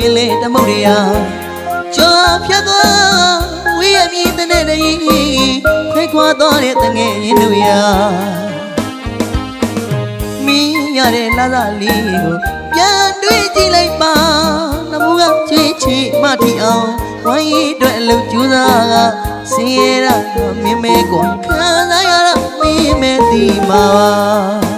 ချတောင်းနှမြနဲ့ပင်လေတမုတ်ရရာကြောဖြတ်သွားဝေးရမည်တနဲ့တည်းခွဲခွာသွားတဲ့တငယ်ရင်တို့ရာမင်းရတဲ့လာလာလေးကိုပြန်တွေ့ကြည့်လိုက်ပါနမူကချေချေမထီအောင်ဝိုင်းရအတွက်အလုပ်ကြိုးစားကစင်ရတာမင်းမဲကွာခံစားရတာမင်းမဲဒီမှာ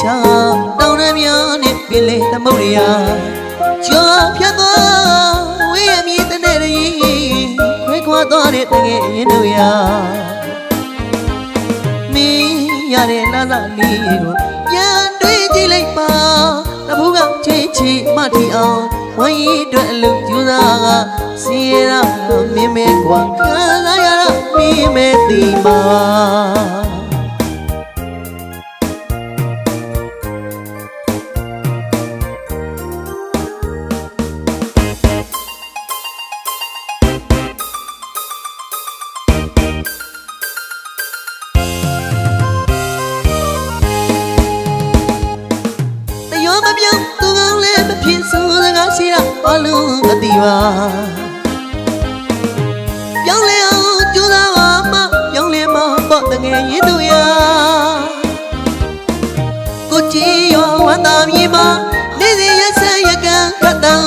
ချတောင်းနှမြနဲ့ပင်လေသမုတ်ရရာကြောဖြတ်သွားဝေးရမည်တနဲ့တည်းခွဲခွာသွားတဲ့တငယ်ရင်တို့ရာမင်းရတဲ့လာလာလေးကိုပြန်တွေ့ကြည့်လိုက်ပါတပူးကချေချေမထီအောင်ဝိုင်းရအတွက်အလုပ်ကြိုးစားကစီရတာမင်းမဲကွာခံစားရတာမင်းမဲဒီမှာ ယောမပြောင်းသူကောင်းလည်းမဖြစ်ဆိုစကားရှိတာဘာလို့မသိပါပြောင်းလဲအောင်ကြိုးစားပါမပြောင်းလဲမပေါ့တငယ်ရင်တို့ရာကိုကြည်ရောဝမ်းသာမြေမှာနေစီရဆက်ရကန်ခတ်တန်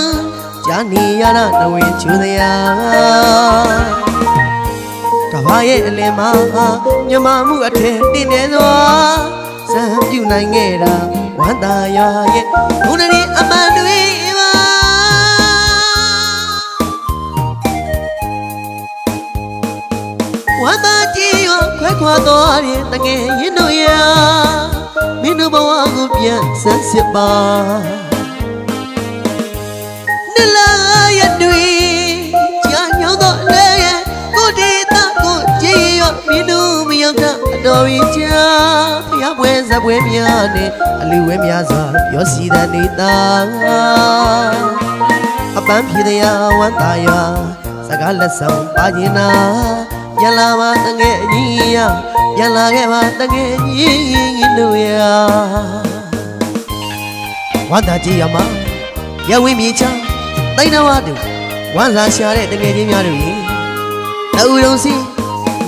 ဂျာနီရနာတဝင်းချူစရာကဘာရဲ့အလင်မှာမြမမှုအထက်တင်နေစွာ စံပြူနိုင်ခဲ့တာဝမ်းသာရရဲ့ဘုန်းကြီးအမှန်တွေပါဝမ်းသာကြည်ရောခွဲခွာသွားတဲ့တငယ်ရင်တို့ရာမင်းတို့ဘဝကိုပြန်ဆန်းစစ်ပါနလာရတွေ့ကြာညောင်းတော့လဲရဲ့ကိုဒေတာကိုကြည်ရောမင်းတို့မရောက်တာအတော်ကြီးကြာ ဖျားပွဲဇပွဲများနဲ့အလူဝဲများစွာပြောစီတဲ့နေတာအပန်းဖြေတရားဝမ်းသာရွာစကားလက်ဆောင်ပါခြင်းနာပြန်လာပါတငယ်ကြီးရပြန်လာခဲ့ပါတငယ်ကြီးတို့ရဝမ်းသာကြည်ရမှာရဝင်းမြေချမ်းတိုင်းတော်ဝါတူဝမ်းစာရှာတဲ့တကယ်ချင်းများတို့ရေအူရုံစီ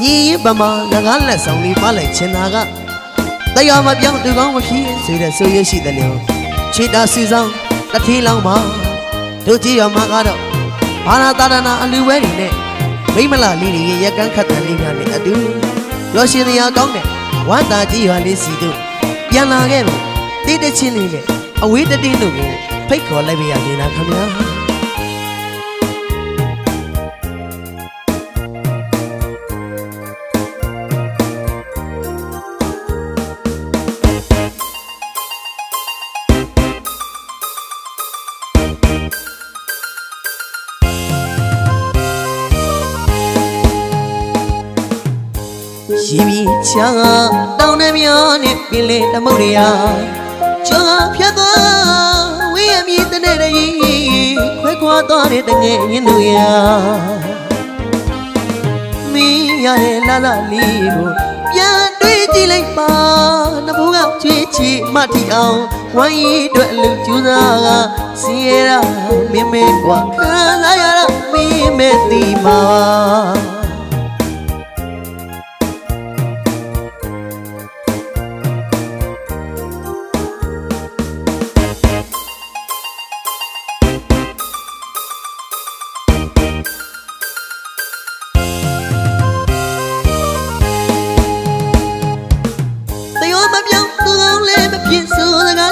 ညီရင်ပမာငကားလက်ဆောင်လေးပါလိုက်ချင်တာက တရားမပြောင်းသူကောင်းမဖြစ်ဆိုတဲ့ဆိုရရှိတယ်လို့ခြေတာစီဆောင်တစ်ထီလောင်းမှာတို့ကြည့်ရမှာကတော့ဘာနာတာဒနာအလူဝဲတွေနဲ့မိမလာလေးတွေရဲ့ရက်ကန်းခတ်တန်လေးများနဲ့အတူရောရှင်တရားကောင်းတဲ့ဝမ်းသာကြည်ရွာလေးစီတို့ပြန်လာခဲ့ပြီတိတ်တချင်းလေးနဲ့အဝေးတတင်းတို့ကိုဖိတ်ခေါ်လိုက်ပါရစေလားခင်ဗျာ ရှိပြီချာတောင်းနှမြနဲ့ပင်လေတမုတ်ရရာကြောဖြတ်သွားဝေးရမည်တနဲ့တည်းခွဲခွာသွားတဲ့တငယ်ရင်တို့ရာမင်းရတဲ့လာလာလေးကိုပြန်တွေ့ကြည့်လိုက်ပါနဘိုးကချွေးချီမထီအောင်ဝိုင်းရအတွက်အလူကျူးစားကစီရတာမင်းမဲကွာခံစားရတာမင်းမဲတီမှာ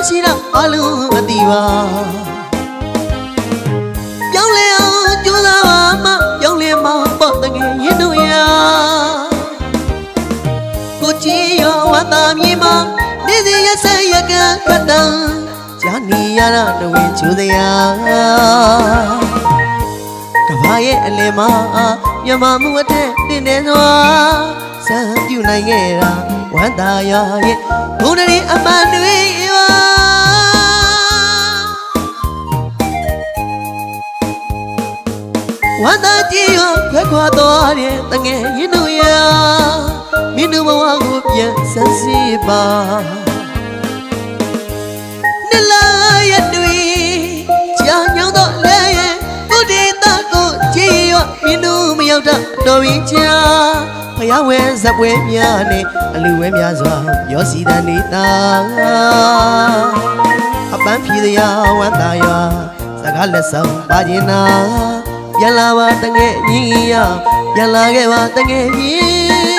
ရှိတာအလုံးမသိပါပြောင်းလဲအောင်ကြိုးစားပါမပြောင်းလဲမပေါ့တကယ်ရင်တို့ရာကိုကြည်ရောဝတ်သားမြေမှာနေစီရဆက်ရကန်ခတ်တန်ဂျာနီရတာတဝင်းချူစရာကဘာရဲ့အလယ်မှာမြမမှုအထက်တင်နေစွာစံပြူနိုင်ခဲ့တာဝဝမ်းသာရရဲ့ဘုန်းတော်အမှန်တွေ ပါဝါသာကြည်ရောခွဲခွာသွားတဲ့တငယ်ရင်တို့ရာမင်းတို့ဘဝကိုပြန်ဆန်းစစ်ပါနလာရတွေ့ကြာညောင်းတော့လဲရဲ့ကိုဒေတာကိုကြည်ရောမင်းတို့မရောက်တော့တော်ရင်ချာဖယားဝဲဇပွဲများနဲ့အလူဝဲများစွာရောစီတန်နေတာအပန်းဖြီးရာဝမ်းသာရာစကားလက်ဆောင်ပါခြင်းနာ ပြန်လာပါတငယ်ကြီးရပြန်လာခဲ့ပါတငယ်ကြီး